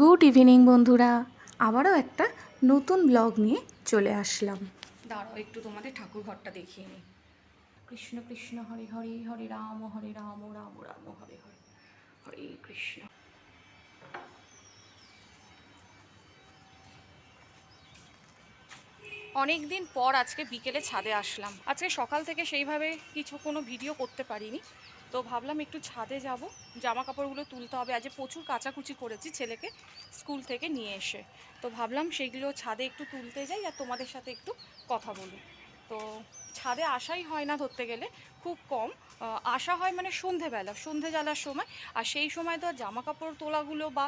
Good evening বন্ধুরা। আবারও একটা নতুন ব্লগ নিয়ে চলে আসলাম। দাঁড়াও, একটু তোমাদের ঠাকুর ঘরটা দেখিয়ে নিই। কৃষ্ণ কৃষ্ণ, হরে হরে হরে রাম হরে রাম রাম রাম, হরে হরে হরে কৃষ্ণ। অনেক দিন পর আজকে বিকেলে ছাদে আসলাম। আজকে সকাল থেকে সেইভাবে কিছু কোনো ভিডিও করতে পারিনি। তো ভাবলাম একটু ছাদে যাব। জামা কাপড়গুলো তুলতে হবে। আজ প্রচুর কাচাকুচি করেছি ছেলেকে স্কুল থেকে নিয়ে এসে। তো ভাবলাম সেইগুলো ছাদে একটু তুলতে যাই আর তোমাদের সাথে একটু কথা বলি। তো ছাদে আসাই হয় না ধরতে গেলে, খুব কম। আসা হয় মানে সন্ধেবেলা, সন্ধে জ্বালার সময়। আর সেই সময় তো আর জামা কাপড় তোলাগুলো বা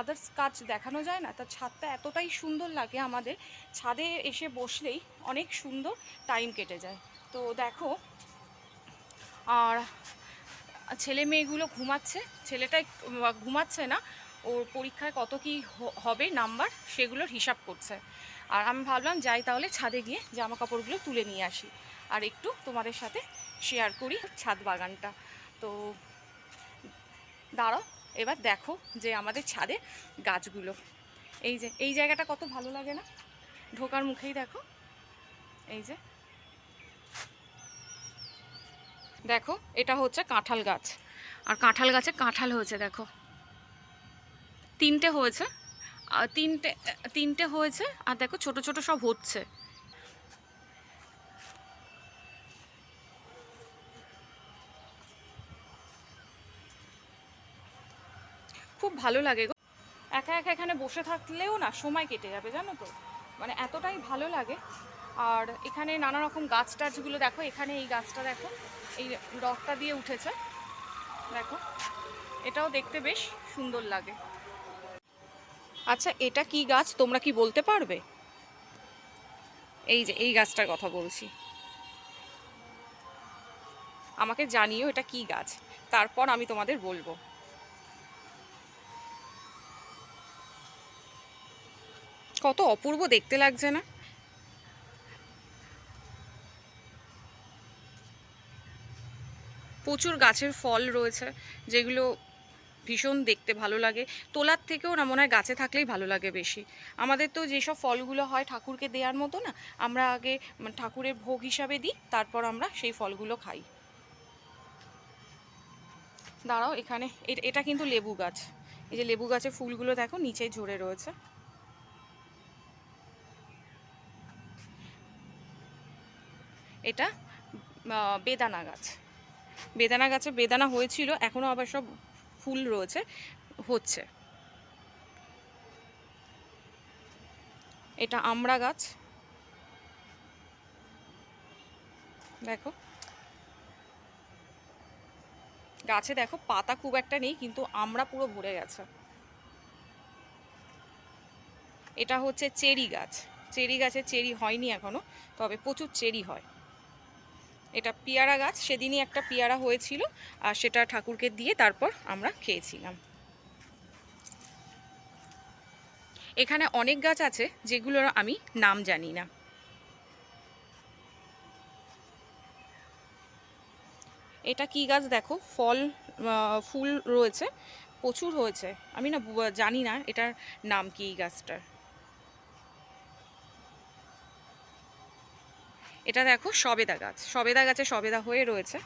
আদার্স কাজ দেখানো যায় না। তা ছাদটা এতটাই সুন্দর লাগে আমাদের। ছাদে এসে বসলেই অনেক সুন্দর টাইম কেটে যায়। তো দেখো, আর ছেলে মেয়েগুলো ঘুমাচ্ছে, ছেলেটা ঘুমাচ্ছে না, ওর পরীক্ষায় কত কি হবে নাম্বার সেগুলোর হিসাব করছে। আর আমি ভাবলাম যাই তাহলে ছাদে গিয়ে জামা কাপড়গুলো তুলে নিয়ে আসি। আর একটু তোমাদের সাথে শেয়ার করি ছাদ বাগানটা। তো দাঁড়াও, এবার দেখো যে আমাদের ছাদে গাছগুলো। এই যে, এই জায়গাটা কত ভালো লাগে না? ঢোকার মুখেই দেখো। এই যে দেখো, এটা হচ্ছে কাঁঠাল গাছ। আর কাঁঠাল গাছে কাঁঠাল হয়েছে, দেখো। তিনটে হয়েছে তিনটে তিনটে হয়েছে, আর দেখো, ছোট ছোট সব হচ্ছে। খুব ভালো লাগে গো। একা একা এখানে বসে থাকলেও না সময় কেটে যাবে, জানো তো? মানে এতটাই ভালো লাগে আর এখানে নানা রকম গাছ টাছগুলো দেখো, এখানে এই গাছটা দেখো, এই রকটা দিয়ে উঠেছে, দেখো। এটাও দেখতে বেশ সুন্দর লাগে। আচ্ছা এটা কি গাছ তোমরা কি বলতে পারবে? এই যে, এই গাছটার কথা বলছি। আমাকে জানিও এটা কি গাছ, তারপর আমি তোমাদের বলব। কত অপূর্ব দেখতে লাগছে না? প্রচুর গাছের ফল রয়েছে, যেগুলো ভীষণ দেখতে ভালো লাগে। তোলার থেকেও না, মনে হয় গাছে থাকলেই ভালো লাগে বেশি। আমাদের তো যেসব ফলগুলো হয় ঠাকুরকে দেওয়ার মতো না, আমরা আগে ঠাকুরের ভোগ হিসাবে দিই, তারপর আমরা সেই ফলগুলো খাই। দাঁড়াও, এখানে এটা কিন্তু লেবু গাছ। এই যে লেবু গাছের ফুলগুলো দেখো, নিচেই ঝরে রয়েছে। এটা বেদানা গাছ। বেদানা গাছে বেদানা হয়েছিল এখনও আবার সব ফুল রয়েছে, হচ্ছে। এটা আমড়া গাছ। দেখো। গাছে দেখো, পাতা খুব একটা নেই, কিন্তু আমড়া পুরো ভরে গেছে। এটা হচ্ছে চেরি গাছ। চেরি গাছে চেরি হয়নি এখনও, তবে প্রচুর চেরি হয়। এটা পেয়ারা গাছ, সেদিনই একটা পেয়ারা হয়েছিল আর সেটা ঠাকুরকে দিয়ে তারপর আমরা খেয়েছিলাম। এখানে অনেক গাছ আছে যেগুলোর আমি নাম জানি না। এটা কি গাছ দেখো? ফল ফুল রয়েছে, প্রচুর হয়েছে। আমি না জানি না এটার নাম কি গাছটার। এটা দেখো সবেদা গাছ। সবেদা গাছে সবেদা হয়ে রয়েছে।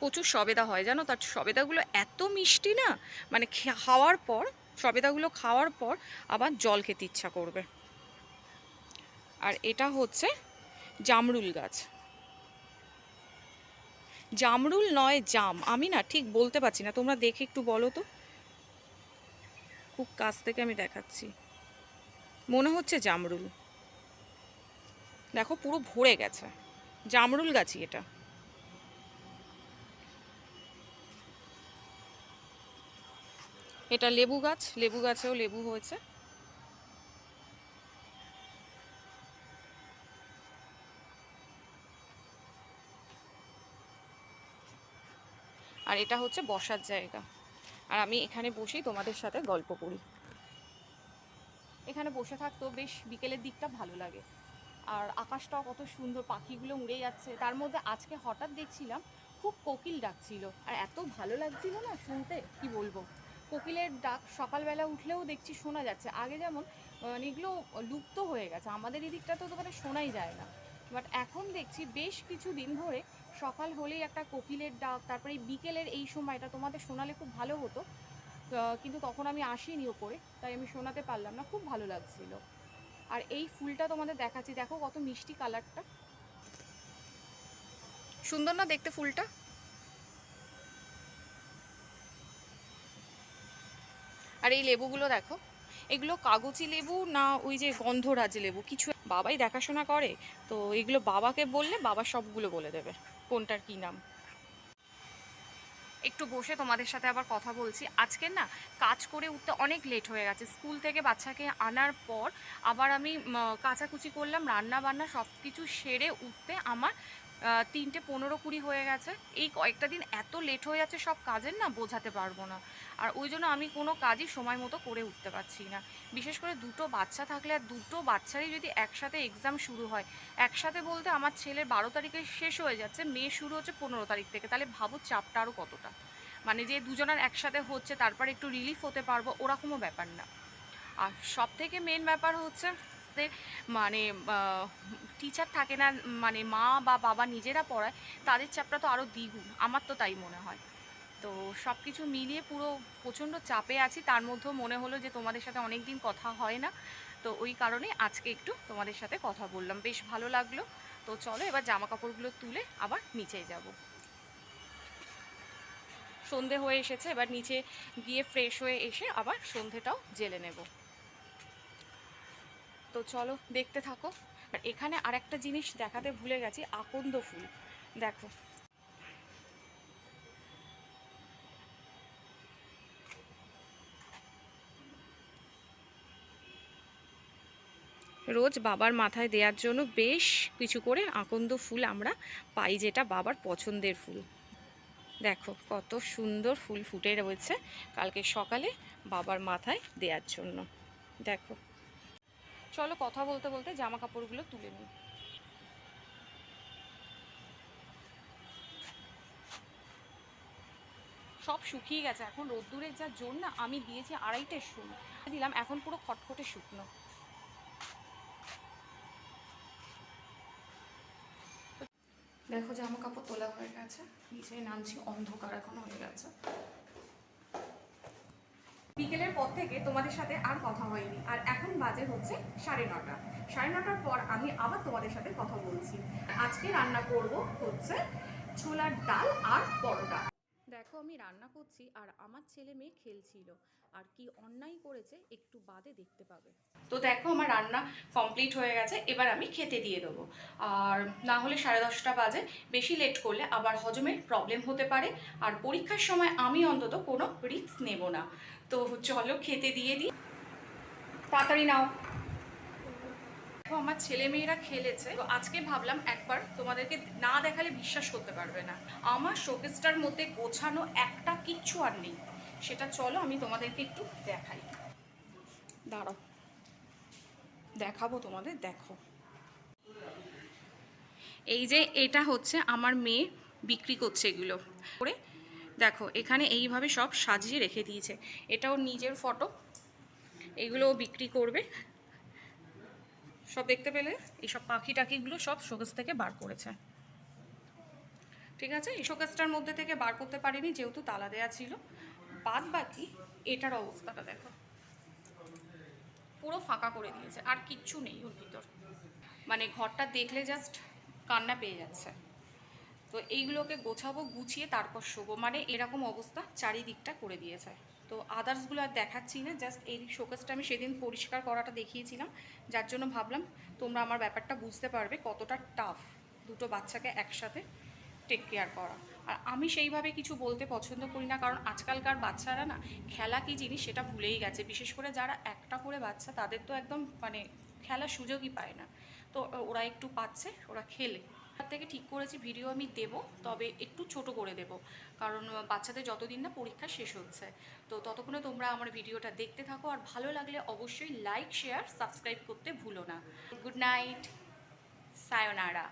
প্রচুর সবেদা হয়, জানো? তার সবেদাগুলো এত মিষ্টি না? মানে খাওয়ার পর, সবেদাগুলো খাওয়ার পর আবার জল খেতে ইচ্ছা করবে। আর এটা হচ্ছে জামরুল গাছ। জামরুল নয় জাম। আমি না ঠিক বলতে পারছি না। তোমরা দেখে একটু বলো তো। খুব কাছ থেকে আমি দেখাচ্ছি। মনে হচ্ছে জামরুল। দেখো পুরো ভরে গেছে। জামরুল গাছই এটা। এটা লেবু গাছ। লেবু গাছেও লেবু হয়েছে। আর এটা হচ্ছে বসার জায়গা। আর আমি এখানে বসেই তোমাদের সাথে গল্প করি। এখানে বসে থাকতেও বেশ বিকেলের দিকটা ভালো লাগে। আর আকাশটাও কত সুন্দর, পাখিগুলো উড়ে যাচ্ছে। তার মধ্যে আজকে হঠাৎ দেখছিলাম খুব কোকিল ডাকছিল আর এত ভালো লাগছিল না শুনতে? কি বলব? কোকিলের ডাক সকালবেলা উঠলেও দেখছি শোনা যাচ্ছে। আগে যেমন মানে এগুলো লুপ্ত হয়ে গেছে। আমাদের এদিকটা তো মানে শোনাই যায় না। বাট এখন দেখছি বেশ কিছু দিন ধরে সকাল হলেই একটা কোকিলের ডাক, তারপরে এই বিকেলের এই সময়টা তোমাদের শোনালে খুব ভালো হতো। কিন্তু তখন আমি আসিনি ওপরে, তাই আমি শোনাতে পারলাম না, খুব ভালো লাগছিল। আর এই ফুলটা তোমাদের দেখাচ্ছি, দেখো কত মিষ্টি কালারটা। সুন্দর না দেখতে ফুলটা? আর এই লেবুগুলো দেখো, এগুলো কাগজি লেবু না ওই যে গন্ধরাজ লেবু? কিছু বাবাই দেখাশোনা করে, তো এগুলো বাবাকে বললে বাবা সবগুলো বলে দেবে। কোনটার কি নাম? একটু বসে তোমাদের সাথে আবার কথা বলছি। আজকে না কাজ করে উঠতে অনেক লেট হয়ে গেছে। স্কুল থেকে বাচ্চাকে আনার পর আবার আমি কাঁচাকুচি করলাম রান্না বান্না সব কিছু সেরে উঠতে আমার তিনটে পনেরো কুড়ি হয়ে গেছে। এই কয়েকটা দিন এত লেট হয়ে যাচ্ছে সব কাজের না বোঝাতে পারব না। আর ওই জন্য আমি কোনো কাজই সময় মতো করে উঠতে পারছি না। বিশেষ করে দুটো বাচ্চা থাকলে আর দুটো বাচ্চারই যদি একসাথে এক্সাম শুরু হয়, একসাথে বলতে আমার ছেলের বারো তারিখে শেষ হয়ে যাচ্ছে, মেয়ে শুরু হচ্ছে পনেরো তারিখ থেকে। তাহলে ভাবো চাপটা আরও কতটা? মানে যে দুজনের একসাথে হচ্ছে, তারপর একটু রিলিফ হতে পারব, ওরকমও ব্যাপার না। আর সব থেকে মেন ব্যাপার হচ্ছে মানে টিচার থাকে না মানে মা বা বাবা নিজেরা পড়ায়, তাদের চাপটা তো আরও দ্বিগুণ। আমার তো তাই মনে হয়। তো সব কিছু মিলিয়ে পুরো প্রচণ্ড চাপে আছি। তার মধ্যেও মনে হলো যে তোমাদের সাথে অনেক দিন কথা হয় না। তো ওই কারণে আজকে একটু তোমাদের সাথে কথা বললাম। বেশ ভালো লাগল। তো চলো এবার জামা কাপড়গুলো তুলে আবার নিচে যাব। সন্ধে হয়ে এসেছে। এবার নিচে গিয়ে ফ্রেশ হয়ে এসে আবার সন্ধেটাও জেলে নেব। তো চলো দেখতে থাকো। আর এখানে আরেকটা জিনিস দেখাতে ভুলে গেছি, আকন্দ ফুল। দেখো। রোজ বাবার মাথায় দেওয়ার জন্য বেশ কিছু করে আকন্দ ফুল আমরা পাই, যেটা বাবার পছন্দের ফুল। দেখো, কত সুন্দর ফুল ফুটে রয়েছে কালকে সকালে বাবার মাথায় দেওয়ার জন্য। দেখো। চলো কথা বলতে বলতে জামা কাপড়গুলো তুলে নিই। সব শুকিয়ে গেছে, এখন রোদ্দুরের যা জোর না, আমি দিয়েছি আড়াইটে শুন দিলাম, এখন পুরো খটখটে শুকনো। দেখো জামা কাপড় তোলা হয়ে গেছে, নিচে নামছি অন্ধকার, এখন হয়ে গেছে বিকেলের পর থেকে তোমাদের সাথে আর কথা হয়নি। আর এখন বাজে হচ্ছে সাড়ে নটা। সাড়ে নটার পর আমি আবার তোমাদের সাথে কথা বলছি। আজকে রান্না করব হচ্ছে ছোলার ডাল আর পরোটা। রান্না করছি আর আমার ছেলে মেয়ে খেলছিল। আর কি অন্যায় করেছে একটু বাদে দেখতে পাবে। তো দেখো আমার রান্না কমপ্লিট হয়ে গেছে, এবার আমি খেতে দিয়ে দেবো। আর না হলে সাড়ে দশটা বাজে, বেশি লেট করলে আবার হজমের প্রবলেম হতে পারে। আর পরীক্ষার সময় আমি অন্তত কোনো রিস্ক নেব না। তো চলো খেতে দিয়ে দিই। তাড়াতাড়ি নাও। আমার ছেলে মেয়েরা খেলেছে। তো আজকে ভাবলাম একবার তোমাদেরকে না দেখালে বিশ্বাস করতে পারবে না। আমার শোকেসটার মধ্যে গোছানো একটা কিচ্ছু আর নেই। সেটা চলো, আমি তোমাদেরকে একটু দেখাই। দাঁড়াও। দেখাবো তোমাদের, দেখো। এই যে এটা হচ্ছে আমার মেয়ে বিক্রি করছে এগুলো। করে দেখো, এখানে এইভাবে সব সাজিয়ে রেখে দিয়েছে। এটা ওর নিজের ফটো। এগুলো বিক্রি করবে। সব দেখতে পেলে? এইসব পাখি টাকিগুলো সব শোকেস থেকে বার করেছে। ঠিক আছে? এই শোকেসটার মধ্যে থেকে বার করতে পারিনি, যেহেতু তালা দেয়া ছিল। বাদ বাকি এটার অবস্থাটা দেখো। পুরো ফাঁকা করে দিয়েছে, আর কিচ্ছু নেই ওর ভিতর। মানে ঘরটা দেখলে জাস্ট কান্না পেয়ে যাচ্ছে। তো এইগুলোকে গোছাবো, গুছিয়ে তারপর শোবো। মানে এরকম অবস্থা চারিদিকটা করে দিয়েছে। তো আদার্সগুলো আর দেখাচ্ছি না জাস্ট এই শোকেসটা আমি সেদিন পরিষ্কার করাটা দেখিয়েছিলাম। যার জন্য ভাবলাম তোমরা আমার ব্যাপারটা বুঝতে পারবে কতটা টাফ দুটো বাচ্চাকে একসাথে টেক কেয়ার করা। আর আমি সেইভাবে কিছু বলতে পছন্দ করি না, কারণ আজকালকার বাচ্চারা না খেলা কী জিনিস সেটা ভুলেই গেছে। বিশেষ করে যারা একটা করে বাচ্চা, তাদের তো একদম মানে খেলার সুযোগই পায় না। তো ওরা একটু পাচ্ছে, ওরা খেলে। থেকে ঠিক করেছি ভিডিও আমি দেব, তবে একটু ছোট করে দেব। কারণ বাচ্চাদের যতদিন না পরীক্ষা শেষ হচ্ছে, তো ততক্ষণে তোমরা আমার ভিডিওটা দেখতে থাকো। আর ভালো লাগলে অবশ্যই লাইক শেয়ার সাবস্ক্রাইব করতে ভুলো না। Good night সায়োনারা